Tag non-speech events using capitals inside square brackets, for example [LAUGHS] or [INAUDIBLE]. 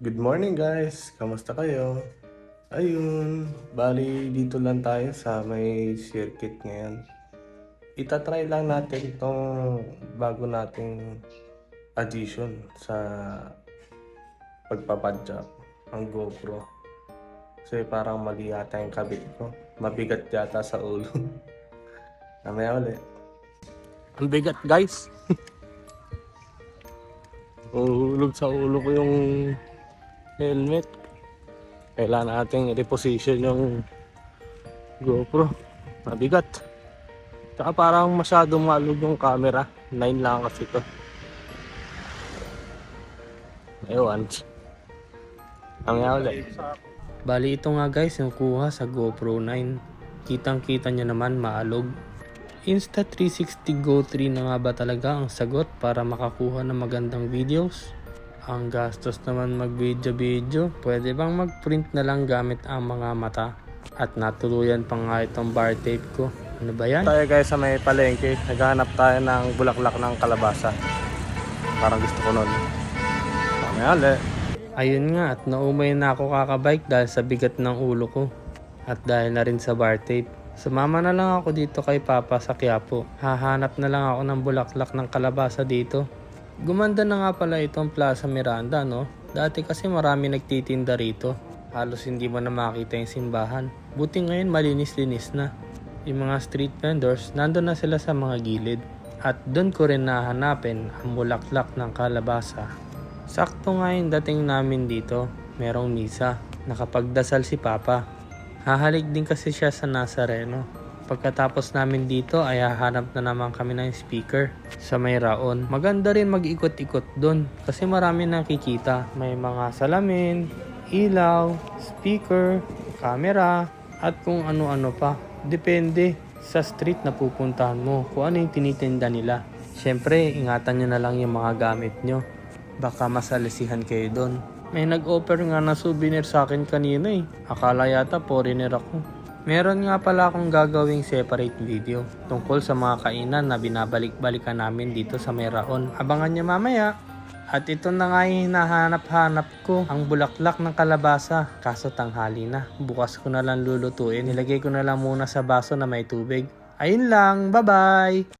Good morning guys! Kamusta kayo? Ayun, bali dito lang tayo sa may circuit ngayon. Itatry lang natin itong bago nating addition sa pagpapadjak, ang GoPro. Kasi parang mali yata yung kabit ko. Mabigat yata sa ulo. [LAUGHS] Mamaya ulit. Ang bigat guys! [LAUGHS] Uhulog sa ulo ko yung helmet. Kailangan nating reposition yung GoPro. Mabigat. Tsaka parang masyadong malog yung camera. 9 lang kasi to. Ewan. Ang ulit. Bali ito nga guys yung kuha sa GoPro 9. Kitang kita nyo naman maalog. Insta360 Go 3 na nga ba talaga ang sagot para makakuha ng magandang videos? Ang gastos naman mag video video, pwede bang mag-print na lang gamit ang mga mata? At natuluyan pa nga itong bar tape ko. Ano ba yan? Tayo guys sa may palengke. Naghahanap tayo ng bulaklak ng kalabasa. Parang gusto ko nun. Mamaya ulit. Ayun nga at naumay na ako kakabike dahil sa bigat ng ulo ko. At dahil na rin sa bar tape. Sumama na lang ako dito kay Papa sa Quiapo. Hahanap na lang ako ng bulaklak ng kalabasa dito. Gumanda na nga pala itong Plaza Miranda no. Dati kasi marami nagtitinda rito. Halos hindi mo na makita yung simbahan. Buti ngayon malinis-linis na. Yung mga street vendors, nandun na sila sa mga gilid. At doon ko rin nahanapin ang bulaklak ng kalabasa. Sakto nga yung dating namin dito, merong misa. Nakapagdasal si Papa. Hahalik din kasi siya sa Nazareno. Pagkatapos namin dito ay hahanap na naman kami ng speaker sa may raon. Maganda rin mag-ikot-ikot doon kasi marami nakikita. May mga salamin, ilaw, speaker, camera, at kung ano-ano pa. Depende sa street na pupuntahan mo kung ano yung tinitinda nila. Siyempre, ingatan nyo na lang yung mga gamit nyo. Baka masalisihan kayo doon. May nag-offer nga na souvenir sa akin kanina eh. Akala yata foreigner ako. Meron nga pala akong gagawing separate video tungkol sa mga kainan na binabalik-balikan namin dito sa Meraon. Abangan nyo mamaya. At ito na nga yung hinahanap-hanap ko, ang bulaklak ng kalabasa. Kaso tanghali na. Bukas ko na lang lulutuin. Nilagay ko na lang muna sa baso na may tubig. Ayun lang, bye-bye!